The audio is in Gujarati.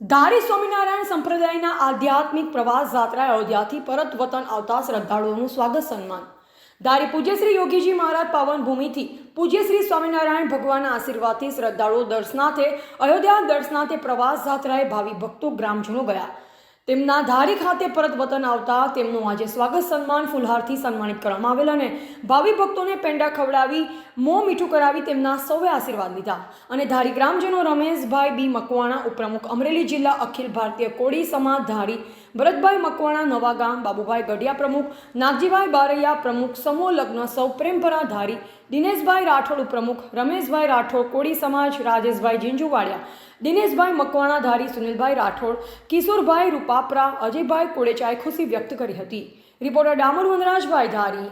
ધારી સ્વામિનારાયણ સંપ્રદાયના આધ્યાત્મિક પ્રવાસ યાત્રા અયોધ્યાથી પરત વતન આવતા શ્રદ્ધાળુઓનું સ્વાગત સન્માન. ધારી પૂજ્યશ્રી યોગીજી મહારાજ પાવન ભૂમિથી પૂજ્ય શ્રી સ્વામિનારાયણ ભગવાનના આશીર્વાદથી શ્રદ્ધાળુઓ દર્શનાથે અયોધ્યા દર્શનાથે પ્રવાસ યાત્રાએ ભાવિ ભક્તો, ગ્રામજનો ગયા. તેમના ધારી ખાતે પરત વતન આવતા તેમનું આજે સ્વાગત સન્માન ફુલહારથી સન્માનિત કરવામાં આવેલ અને ભાવિ ભક્તોને પેંડા ખવડાવી, મોં મીઠું કરાવી તેમના સૌએ આશીર્વાદ લીધા. અને ધારી ગ્રામજનો રમેશભાઈ બી મકવાણા ઉપપ્રમુખ અમરેલી જિલ્લા અખિલ ભારતીય કોળી સમાજ ધારી ભરતભાઈ મકવાણા નવાગામ બાબુભાઈ ગઢિયા પ્રમુખ, નાગજીભાઈ બારૈયા પ્રમુખ, સમૂહ લગ્ન, સૌ પ્રેમભરા ધારી, દિનેશભાઈ રાઠોડ પ્રમુખ રમેશભાઈ રાઠોડ, કોળી સમાજ, રાજેશભાઈ જીંજુવાડિયા. દિનેશભાઈ મકવાણા ધારી, સુનિલભાઈ રાઠોડ, કિશોરભાઈ રૂપાપરા, અજયભાઈ કોળેચાએ ખુશી વ્યક્ત કરી હતી. રિપોર્ટર ડામર વનરાજભાઈ ધારી.